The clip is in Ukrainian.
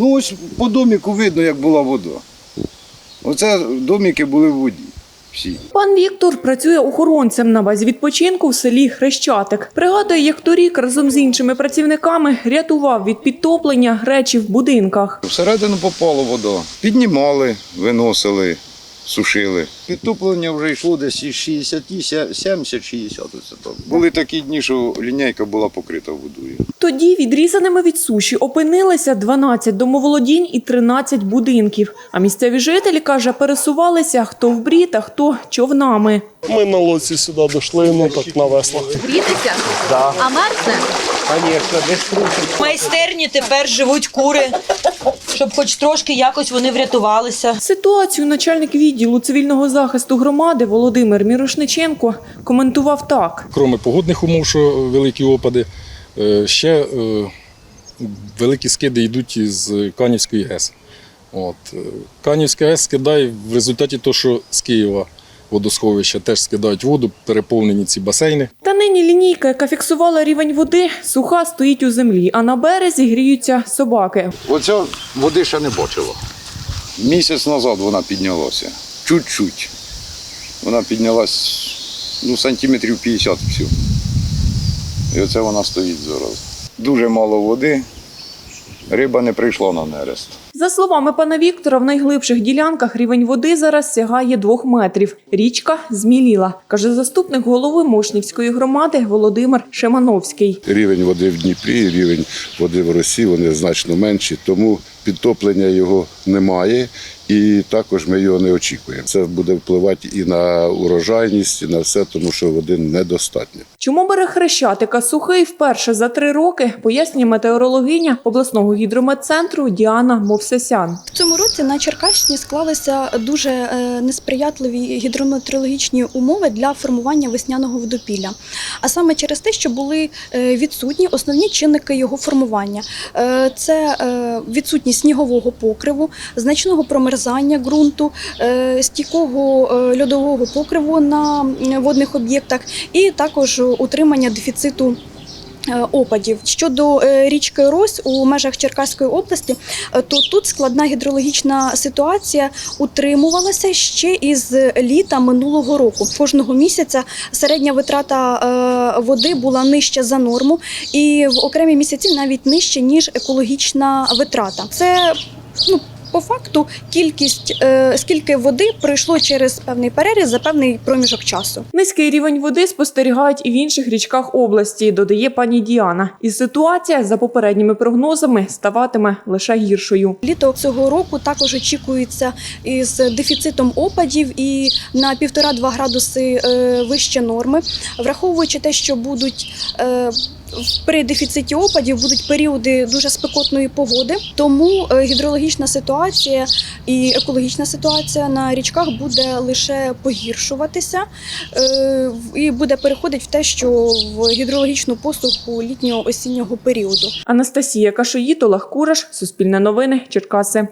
Ну ось по доміку видно, як була вода. Оце доміки були в воді. Всі. Пан Віктор працює охоронцем на базі відпочинку в селі Хрещатик. Пригадує, як торік разом з іншими працівниками рятував від підтоплення речі в будинках. Всередину попала вода. Піднімали, виносили, сушили. Підтоплення вже йшло десь із 60, 70-60. оце так. Були такі дні, що лінійка була покрита водою. Тоді відрізаними від суші опинилися 12 домоволодінь і 13 будинків. А місцеві жителі, каже, пересувалися хто в брід, а хто човнами. Ми на лодці сюди дійшли, ну так на веслах. Грітися? Да. А мерзне? В майстерні тепер живуть кури, щоб хоч трошки якось вони врятувалися. Ситуацію начальник відділу цивільного захисту громади Володимир Мірошниченко коментував так. Кроме погодних умов, що великі опади, е, ще е, великі скиди йдуть із Канівської ГЕС. От. е, Канівська ГЕС скидає в результаті того, що з Києва водосховища теж скидають воду, переповнені ці басейни. Та нині лінійка, яка фіксувала рівень води, суха стоїть у землі, а на березі гріються собаки. Оця води ще не бачила. Місяць назад вона піднялася. Чуть-чуть. Вона піднялась ну, сантиметрів 50 всього. І оце вона стоїть зараз. Дуже мало води. Риба не прийшла на нерест. За словами пана Віктора, в найглибших ділянках рівень води зараз сягає двох метрів. Річка зміліла, каже заступник голови Мошнівської громади Володимир Шемановський. рівень води в Дніпрі, рівень води в Росії вони значно менші, тому підтоплення його немає, і також ми його не очікуємо. Це буде впливати і на урожайність, і на все, тому що води недостатньо. Чому берег Хрещатика сухий вперше за три роки, пояснює метеорологиня обласного гідрометцентру Діана Мовсесян. В цьому році на Черкащині склалися дуже е, несприятливі гідрометеорологічні умови для формування весняного водопілля. А саме через те, що були е, відсутні основні чинники його формування. Е, Це відсутність снігового покриву, значного промерзання ґрунту, е, стійкого е, льодового покриву на водних об'єктах і також утримання дефіциту е, опадів. Щодо е, річки Рось у межах Черкаської області, е, то тут складна гідрологічна ситуація утримувалася ще із літа минулого року. Кожного місяця середня витрата е, води була нижча за норму, і в окремі місяці навіть нижче ніж екологічна витрата. Це. По факту кількість е, скільки води пройшло через певний переріз за певний проміжок часу. Низький рівень води спостерігають і в інших річках області, додає пані Діана. І ситуація за попередніми прогнозами ставатиме лише гіршою. Літо цього року також очікується із дефіцитом опадів і на 1,5-2 градуси е, вище норми, враховуючи те, що будуть. е, при дефіциті опадів будуть періоди дуже спекотної погоди, тому е, гідрологічна ситуація і екологічна ситуація на річках буде лише погіршуватися е, і буде переходити в те, що в гідрологічну посуху літнього осіннього періоду. Анастасія Кашоїд, Олег Кураш, Суспільне новини, Черкаси.